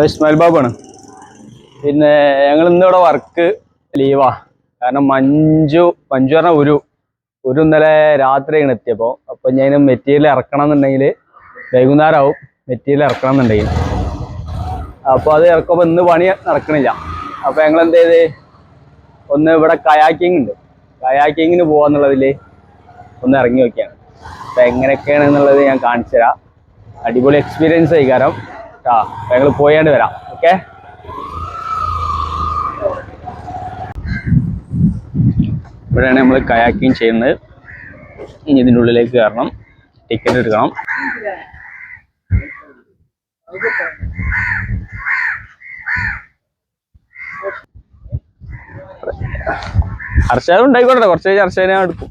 ഇസ്മായിൽ ബാബാണ്. പിന്നെ ഞങ്ങൾ ഇന്നിവിടെ വർക്ക് ലീവാ കാരണം മഞ്ജു മഞ്ജു പറഞ്ഞ ഒരു ഒരു ഇന്നലെ രാത്രിയാണ് എത്തിയപ്പോൾ അപ്പോൾ ഞാൻ മെറ്റീരിയൽ ഇറക്കണം എന്നുണ്ടെങ്കിൽ വൈകുന്നേരം ആവും മെറ്റീരിയൽ ഇറക്കണം എന്നുണ്ടെങ്കിൽ. അപ്പോൾ അത് ഇറക്കുമ്പോൾ ഇന്ന് പണി നടക്കണില്ല. അപ്പോൾ ഞങ്ങൾ എന്ത് ചെയ്ത്? ഒന്ന് ഇവിടെ കയാക്കിംഗ് ഉണ്ട്. കയാക്കിങ്ങിന് പോവാന്നുള്ളതിൽ ഒന്ന് ഇറങ്ങി നോക്കിയാണ്. അപ്പൊ എങ്ങനെയൊക്കെയാണ് എന്നുള്ളത് ഞാൻ കാണിച്ചു തരാം അടിപൊളി എക്സ്പീരിയൻസ് ആയിക്കാരം ആ ഞങ്ങൾ പോയാണ്ട് വരാം. ഓക്കെ? ഇവിടെയാണ് നമ്മൾ കയാക്കിങ് ചെയ്യുന്നത്. ഇനി ഇതിന്റെ ഉള്ളിലേക്ക് കയറണം. ടിക്കറ്റ് എടുക്കണം. ഹർഷാദ് ഉണ്ടായിക്കോട്ടെ കുറച്ച് കഴിഞ്ഞ് ഞാൻ എടുക്കും.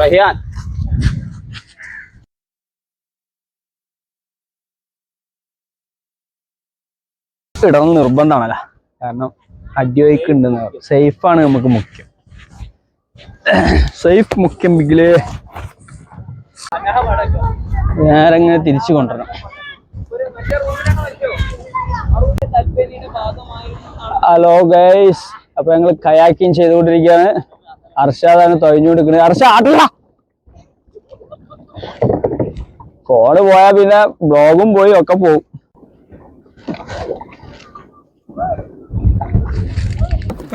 റഹിയാൻ. ഇടണം നിർബന്ധമാണല്ല. കാരണം അടിവയ്ക്ക് ഉണ്ടെന്ന് സേഫാണ് നമുക്ക് മുഖ്യം. സേഫ് മുഖ്യം ബിഗിൽ നേരങ്ങനെ തിരിച്ചു കൊണ്ടുവരണം. ഹലോ ഗൈസ് അപ്പൊ ഞങ്ങൾ കയാക്കിങ് ചെയ്തുകൊണ്ടിരിക്കുകയാണ്. അർഷാദാണ് തൊഴിഞ്ഞുകൊടുക്കുന്നത് അർഷ ആട്ടില്ല കോട് പോയാ പിന്നെ ബ്ലോഗും പോയി ഒക്കെ പോവും.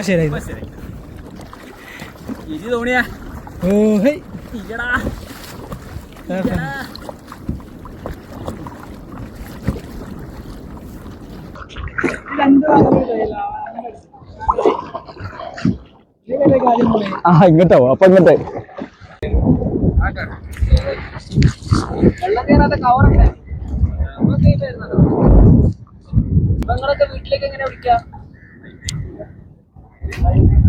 ഇപ്പൊ ശരി ഇരി തോണിയാ ഓ ഹൈ ഇല്ലടാ. ആ ഇങ്ങോട്ടോ അപ്പൊ ഇങ്ങോട്ടെ. വെള്ളം കയറാത്ത കവറൊക്കെ വീട്ടിലേക്ക് എങ്ങനെ വിളിക്കാം? Thank you.